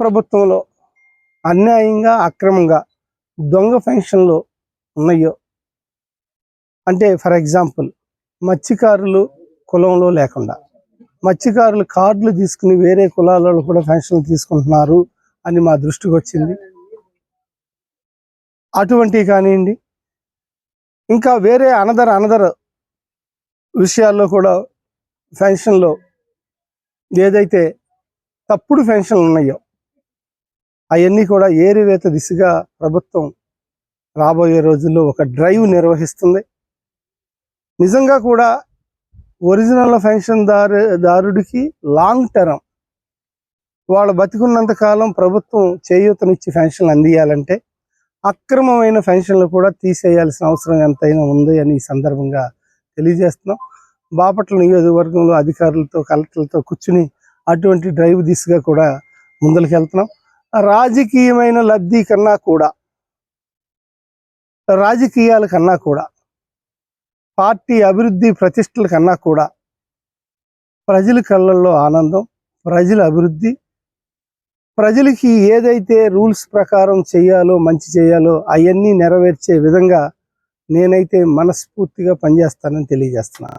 ప్రభుత్వంలో అన్యాయంగా అక్రమంగా దొంగ పెన్షన్లు ఉన్నాయో? అంటే ఫర్ ఎగ్జాంపుల్ మత్స్యకారులు కులంలో లేకుండా మత్స్యకారులు కార్డులు తీసుకుని వేరే కులాలలో కూడా పెన్షన్లు తీసుకుంటున్నారు అని మా దృష్టికి వచ్చింది. అటువంటివి కానివ్వండి ఇంకా వేరే అనదర్ అనదర్ విషయాల్లో కూడా పెన్షన్లో ఏదైతే తప్పుడు పెన్షన్లు ఉన్నాయో అవన్నీ కూడా ఏరివేత దిశగా ప్రభుత్వం రాబోయే రోజుల్లో ఒక డ్రైవ్ నిర్వహిస్తుంది. నిజంగా కూడా ఒరిజినల్ పెన్షన్ దారు దారుడికి లాంగ్ టర్మ్ వాళ్ళు బతికున్నంత కాలం ప్రభుత్వం చేయూతనిచ్చి పెన్షన్లు అందియాలంటే అక్రమమైన పెన్షన్లు కూడా తీసేయాల్సిన అవసరం ఎంతైనా ఉంది అని ఈ సందర్భంగా తెలియజేస్తున్నాం. బాపట్ల నియోజకవర్గంలో అధికారులతో కలెక్టర్లతో కూర్చుని అటువంటి డ్రైవ్ దిశగా కూడా ముందరికి వెళ్తున్నాం రాజకీయమైన లబ్ధి కన్నా కూడా రాజకీయాల కన్నా కూడా పార్టీ అభివృద్ధి ప్రతిష్టల కన్నా కూడా ప్రజల కళ్ళల్లో ఆనందం ప్రజల అభివృద్ధి ప్రజలకి ఏదైతే రూల్స్ ప్రకారం చేయాలో మంచి చేయాలో అవన్నీ నెరవేర్చే విధంగా నేనైతే మనస్ఫూర్తిగా పనిచేస్తానని తెలియజేస్తున్నా